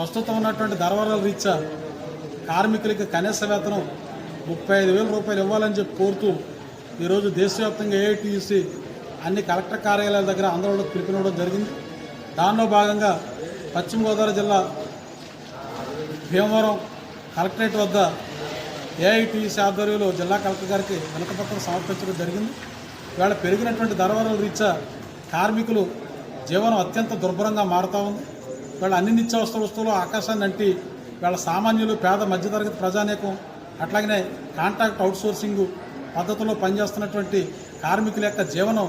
ప్రస్తుతం ఉన్నటువంటి ధరవరాల రీత్యా కార్మికులకి కనీస వేతనం ముప్పై ఐదు వేల రూపాయలు ఇవ్వాలని చెప్పి కోరుతూ ఈరోజు దేశవ్యాప్తంగా ఏఐటీయూసీ అన్ని కలెక్టర్ కార్యాలయాల దగ్గర ఆందోళన పిలుపునివ్వడం జరిగింది. దానిలో భాగంగా పశ్చిమ గోదావరి జిల్లా భీమవరం కలెక్టరేట్ వద్ద ఏఐటీసీ ఆధ్వర్యంలో జిల్లా కలెక్టర్ గారికి వినతిపత్రం సమర్పించడం జరిగింది. ఇవాళ పెరిగినటువంటి ధరవరాల రీత్యా కార్మికులు జీవనం అత్యంత దుర్భరంగా మారుతూ ఉంది. వీళ్ళ అన్ని నిత్యావసర వస్తువులు ఆకాశాన్ని అంటి వీళ్ళ సామాన్యులు పేద మధ్యతరగతి ప్రజానేకం అట్లాగనే కాంట్రాక్ట్ అవుట్సోర్సింగ్ పద్ధతిలో పనిచేస్తున్నటువంటి కార్మికుల యొక్క జీవనం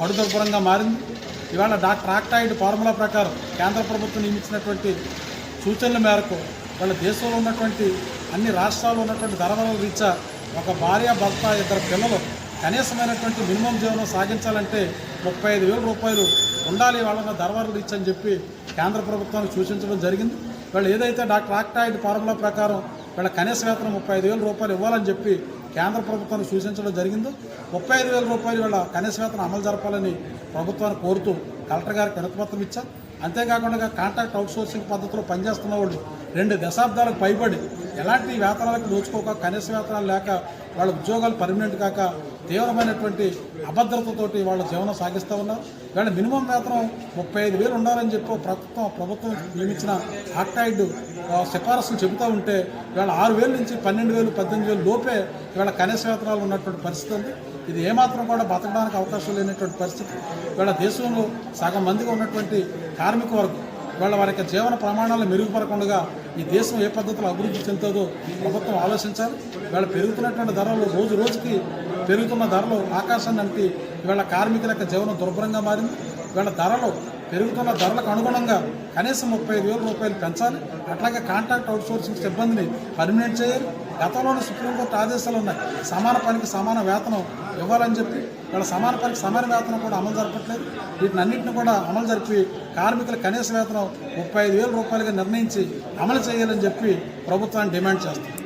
పడుదర్భరంగా మారింది. ఇవాళ డాక్టర్ ఆక్టాయిడ్ ఫార్ములా ప్రకారం కేంద్ర ప్రభుత్వం నియమించినటువంటి సూచనల మేరకు వాళ్ళ దేశంలో ఉన్నటువంటి అన్ని రాష్ట్రాల్లో ఉన్నటువంటి ధరవరాల రీత్యా ఒక భార్య భర్త ఇద్దరు పిల్లలు కనీసమైనటువంటి మినిమం జీవనం సాగించాలంటే ముప్పై ఐదు వేల రూపాయలు ఉండాలి వాళ్ళ ధరవరాల రీత్యా అని చెప్పి కేంద్ర ప్రభుత్వానికి సూచించడం జరిగింది. వీళ్ళు ఏదైతే డాక్టర్ ఆక్టాయిడ్ ఫార్ములా ప్రకారం వీళ్ళ కనీస వేతనం ముప్పై ఐదు వేల రూపాయలు ఇవ్వాలని చెప్పి కేంద్ర ప్రభుత్వాన్ని సూచించడం జరిగిందో ముప్పై ఐదు వేల రూపాయలు వీళ్ళ కనీస వేతనం అమలు జరపాలని ప్రభుత్వాన్ని కోరుతూ కలెక్టర్ గారికి వినతిపత్రం ఇచ్చారు. అంతేకాకుండా కాంట్రాక్ట్ అవుట్సోర్సింగ్ పద్ధతిలో పనిచేస్తున్న వాళ్ళు రెండు దశాబ్దాలకు పైబడి ఎలాంటి వేతనాలకు దోచుకోక కనీస వేతనాలు లేక వాళ్ళ ఉద్యోగాలు పర్మనెంట్ కాక తీవ్రమైనటువంటి అభద్రతతోటి వాళ్ళ జీవనం సాగిస్తూ ఉన్నారు. వీళ్ళ మినిమం వేతనం ముప్పై ఐదు వేలు ఉండాలని చెప్పి ప్రభుత్వం ప్రభుత్వం నియమించిన ఆక్టాయిడ్ సిఫారసులు చెబుతూ ఉంటే వీళ్ళ ఆరు వేల నుంచి పన్నెండు వేలు పద్దెనిమిది వేలు లోపే వీళ్ళ కనీస వేతనాలు ఉన్నటువంటి పరిస్థితి ఉంది. ఇది ఏమాత్రం కూడా బతకడానికి అవకాశం లేనటువంటి పరిస్థితి. వీళ్ళ దేశంలో సగం మందిగా ఉన్నటువంటి కార్మిక వర్గం వీళ్ళ వారి యొక్క జీవన ప్రమాణాలు మెరుగుపరకుండా ఈ దేశం ఏ పద్ధతిలో అభివృద్ధి చెందుతుందో ప్రభుత్వం ఆలోచించాలి. వీళ్ళ పెరుగుతున్నటువంటి ధరలు రోజు రోజుకి పెరుగుతున్న ధరలు ఆకాశాన్ని అంటే వీళ్ళ కార్మికుల యొక్క జీవనం దుర్భరంగా మారింది. వీళ్ళ ధరలు పెరుగుతున్న ధరలకు అనుగుణంగా కనీసం ముప్పై ఐదు వేల రూపాయలు పెంచాలి. అట్లాగే కాంట్రాక్ట్ అవుట్సోర్సింగ్ సిబ్బందిని పర్మినెంట్ చేయాలి. గతంలోనే సుప్రీంకోర్టు ఆదేశాలు ఉన్నాయి. సమాన పనికి సమాన వేతనం ఇవ్వాలని చెప్పి వీళ్ళ సమాన పనికి సమాన వేతనం కూడా అమలు జరపట్లేదు. వీటిని అన్నింటిని కూడా అమలు జరిపి కార్మికుల కనీస వేతనం ముప్పై ఐదు వేల రూపాయలుగా నిర్ణయించి అమలు చేయాలని చెప్పి ప్రభుత్వాన్ని డిమాండ్ చేస్తుంది